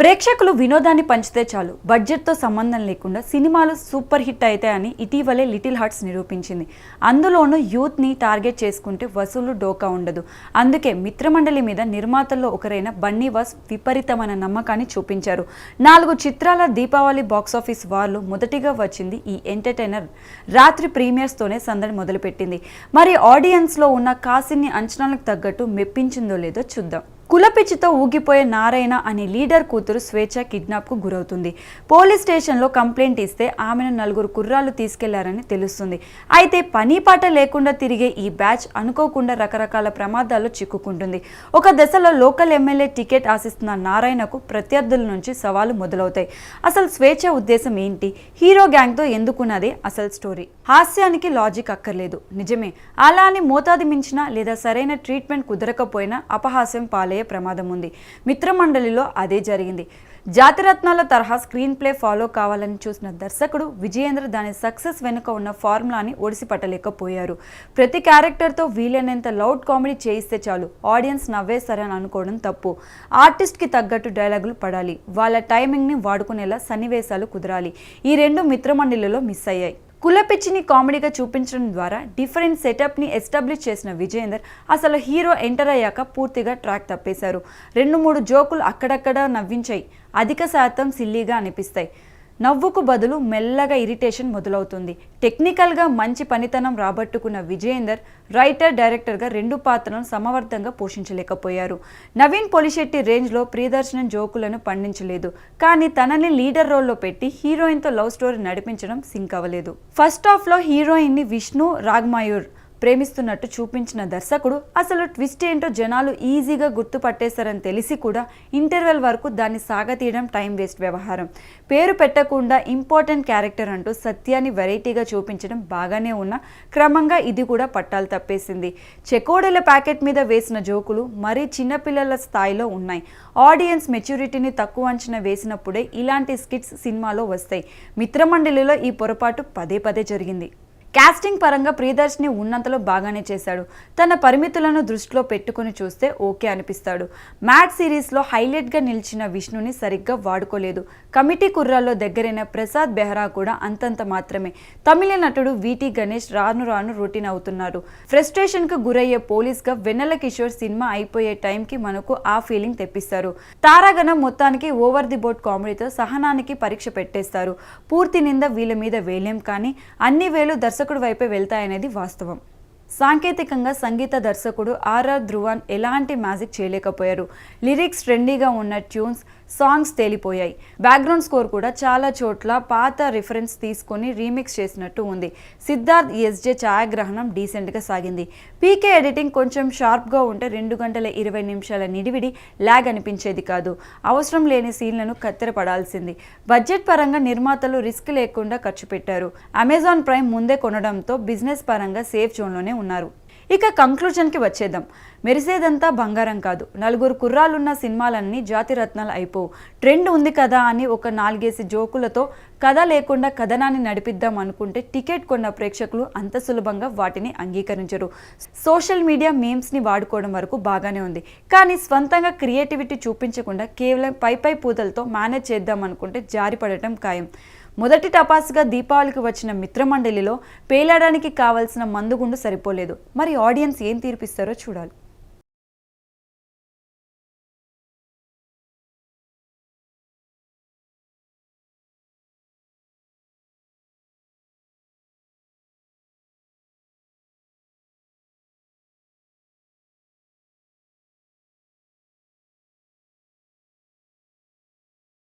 ప్రేక్షకులు వినోదాన్ని పంచితే చాలు. బడ్జెట్తో సంబంధం లేకుండా సినిమాలు సూపర్ హిట్ అవుతాయని ఇటీవలే లిటిల్ హార్ట్స్ నిరూపించింది. అందులోనూ యూత్ని టార్గెట్ చేసుకుంటే వసూలు డోకా ఉండదు. అందుకే మిత్రమండలి మీద నిర్మాతల్లో ఒకరైన బన్నీవాస్ విపరీతమైన నమ్మకాన్ని చూపించారు. నాలుగు చిత్రాల దీపావళి బాక్సాఫీస్ వార్లు మొదటిగా వచ్చింది ఈ ఎంటర్టైనర్. రాత్రి ప్రీమియర్స్తోనే సందడి మొదలుపెట్టింది. మరి ఆడియన్స్లో ఉన్న కాసిన్ని అంచనాలకు తగ్గట్టు మెప్పించిందో లేదో చూద్దాం. కులపిచ్చితో ఊగిపోయే నారాయణ అనే లీడర్ కూతురు స్వేచ్ఛ కిడ్నాప్కు గురవుతుంది. పోలీస్ స్టేషన్లో కంప్లైంట్ ఇస్తే ఆమెను నలుగురు కుర్రాళ్ళు తీసుకెళ్ళారని తెలుస్తుంది. అయితే పని పాట లేకుండా తిరిగే ఈ బ్యాచ్ అనుకోకుండా రకరకాల ప్రమాదాల్లో చిక్కుకుంటుంది. ఒక దశలో లోకల్ ఎమ్మెల్యే టికెట్ ఆశిస్తున్న నారాయణకు ప్రత్యర్థుల నుంచి సవాలు మొదలవుతాయి. అసలు స్వేచ్ఛ ఉద్దేశం ఏంటి? హీరో గ్యాంగ్తో ఎందుకున్నదే అసలు స్టోరీ? హాస్యానికి లాజిక్ అక్కర్లేదు. నిజమే అలా అని మోతాదు మించినా లేదా సరైన ట్రీట్మెంట్ కుదరకపోయినా అపహాస్యం పాలయ్యే ప్రమాదం ఉంది. మిత్రమండలిలో అదే జరిగింది. జాతిరత్నాల తరహా స్క్రీన్ ప్లే ఫాలో కావాలని చూసిన దర్శకుడు విజయేంద్ర దాని సక్సెస్ వెనుక ఉన్న ఫార్ములాని ఒడిసిపట్టలేకపోయారు. ప్రతి క్యారెక్టర్తో వీలైనంత లౌడ్ కామెడీ చేయిస్తే చాలు. ఆడియన్స్ నవ్వేస్తారని అనుకోవడం తప్పు. ఆర్టిస్ట్కి తగ్గట్టు డైలాగులు పడాలి. వాళ్ళ టైమింగ్ని వాడుకునేలా సన్నివేశాలు కుదరాలి. ఈ రెండు మిత్రమండలిలో మిస్ అయ్యాయి. కులపిచ్చిని కామెడీగా చూపించడం ద్వారా డిఫరెంట్ సెటప్ని ఎస్టాబ్లిష్ చేసిన విజయేందర్ అసలు హీరో ఎంటర్ అయ్యాక పూర్తిగా ట్రాక్ తప్పేశారు. రెండు మూడు జోకులు అక్కడక్కడ నవ్వించాయి. అధిక శాతం సిల్లీగా అనిపిస్తాయి. నవ్వుకు బదులు మెల్లగా ఇరిటేషన్ మొదలవుతుంది. టెక్నికల్గా మంచి పనితనం రాబట్టుకున్న విజయేందర్ రైటర్ డైరెక్టర్గా రెండు పాత్రలను సమర్థంగా పోషించలేకపోయారు. నవీన్ పొలిశెట్టి రేంజ్లో ప్రియదర్శనం జోకులను పండించలేదు. కానీ తనని లీడర్ రోల్లో పెట్టి హీరోయిన్తో లవ్ స్టోరీ నడిపించడం సింక్ అవ్వలేదు. ఫస్ట్ హాఫ్లో హీరోయిన్ని విష్ణు రాగ్మాయూర్ ప్రేమిస్తున్నట్టు చూపించిన దర్శకుడు అసలు ట్విస్ట్ ఏంటో జనాలు ఈజీగా గుర్తుపట్టేశారని తెలిసి కూడా ఇంటర్వెల్ వరకు దాన్ని సాగతీయడం టైం వేస్ట్ వ్యవహారం. పేరు పెట్టకుండా ఇంపార్టెంట్ క్యారెక్టర్ అంటూ సత్యాన్ని వెరైటీగా చూపించడం బాగానే ఉన్నా క్రమంగా ఇది కూడా పట్టాలు తప్పేసింది. చెకోడీల ప్యాకెట్ మీద వేసిన జోకులు మరీ చిన్నపిల్లల స్థాయిలో ఉన్నాయి. ఆడియన్స్ మెచ్యూరిటీని తక్కువ అంచనా వేసినప్పుడే ఇలాంటి స్కిట్స్ సినిమాలో వస్తాయి. మిత్రమండలిలో ఈ పొరపాటు పదే పదే జరిగింది. క్యాస్టింగ్ పరంగా ప్రియదర్శిని ఉన్నంతలో బాగానే చేశాడు. తన పరిమితులను దృష్టిలో పెట్టుకుని చూస్తే ఓకే అనిపిస్తాడు. మ్యాట్ సిరీస్లో హైలైట్గా నిలిచిన విష్ణుని సరిగ్గా వాడుకోలేదు. కమిటీ కుర్రాల్లో దగ్గరైన ప్రసాద్ బెహ్రా కూడా అంతంత మాత్రమే. తమిళ నటుడు వీటి గణేష్ రాను రాను రొటీన్ అవుతున్నారు. ఫ్రస్ట్రేషన్కు గురయ్యే పోలీస్గా వెన్నెల కిషోర్ సినిమా అయిపోయే టైంకి మనకు ఆ ఫీలింగ్ తెప్పిస్తారు. తారాగణం మొత్తానికి ఓవర్ ది బోర్డ్ కామెడీతో సహనానికి పరీక్ష పెట్టేస్తారు. పూర్తి నింద వీళ్ళ మీద వేలేం కానీ అన్ని వేలు దర్శకుడు వైపే వెళ్తాయనేది వాస్తవం. సాంకేతికంగా సంగీత దర్శకుడు ఆర్ఆర్ ధ్రువన్ ఎలాంటి మ్యాజిక్ చేయలేకపోయారు? లిరిక్స్ ట్రెండీగా ఉన్న ట్యూన్స్ సాంగ్స్ తేలిపోయాయి. బ్యాక్గ్రౌండ్ స్కోర్ కూడా చాలా చోట్ల పాత రిఫరెన్స్ తీసుకొని రీమిక్స్ చేసినట్టు ఉంది. సిద్ధార్థ్ ఎస్జే ఛాయాగ్రహణం డీసెంట్గా సాగింది. పీకే ఎడిటింగ్ కొంచెం షార్ప్గా ఉంటే రెండు గంటల ఇరవై నిమిషాల నిడివిడి ల్యాగ్ అనిపించేది కాదు. అవసరం లేని సీన్లను కత్తెరపడాల్సింది. బడ్జెట్ పరంగా నిర్మాతలు రిస్క్ లేకుండా ఖర్చు పెట్టారు. అమెజాన్ ప్రైమ్ ముందే కొనడంతో బిజినెస్ పరంగా సేఫ్ జోన్లోనే ఉన్నారు. ఇక కంక్లూజన్కి వచ్చేద్దాం. మెరిసేదంతా బంగారం కాదు. నలుగురు కుర్రాలున్న సినిమాలన్నీ జాతిరత్నాలు అయిపోవు ట్రెండ్ ఉంది కదా అని ఒక నాలుగేసి జోకులతో కథ లేకుండా కథనాన్ని నడిపిద్దాం అనుకుంటే టికెట్ కొన్న ప్రేక్షకులు అంత సులభంగా వాటిని అంగీకరించరు. సోషల్ మీడియా మీమ్స్ని వాడుకోవడం వరకు బాగానే ఉంది. కానీ స్వంతంగా క్రియేటివిటీ చూపించకుండా కేవలం పై పై పూతలతో మేనేజ్ చేద్దాం అనుకుంటే జారిపడటం ఖాయం. మొదటి టపాసుగా దీపావళికి వచ్చిన మిత్రమండలిలో పేలాడానికి కావలసిన మందుగుండు సరిపోలేదు. మరి ఆడియన్స్ ఏం తీర్పిస్తారో చూడాలి.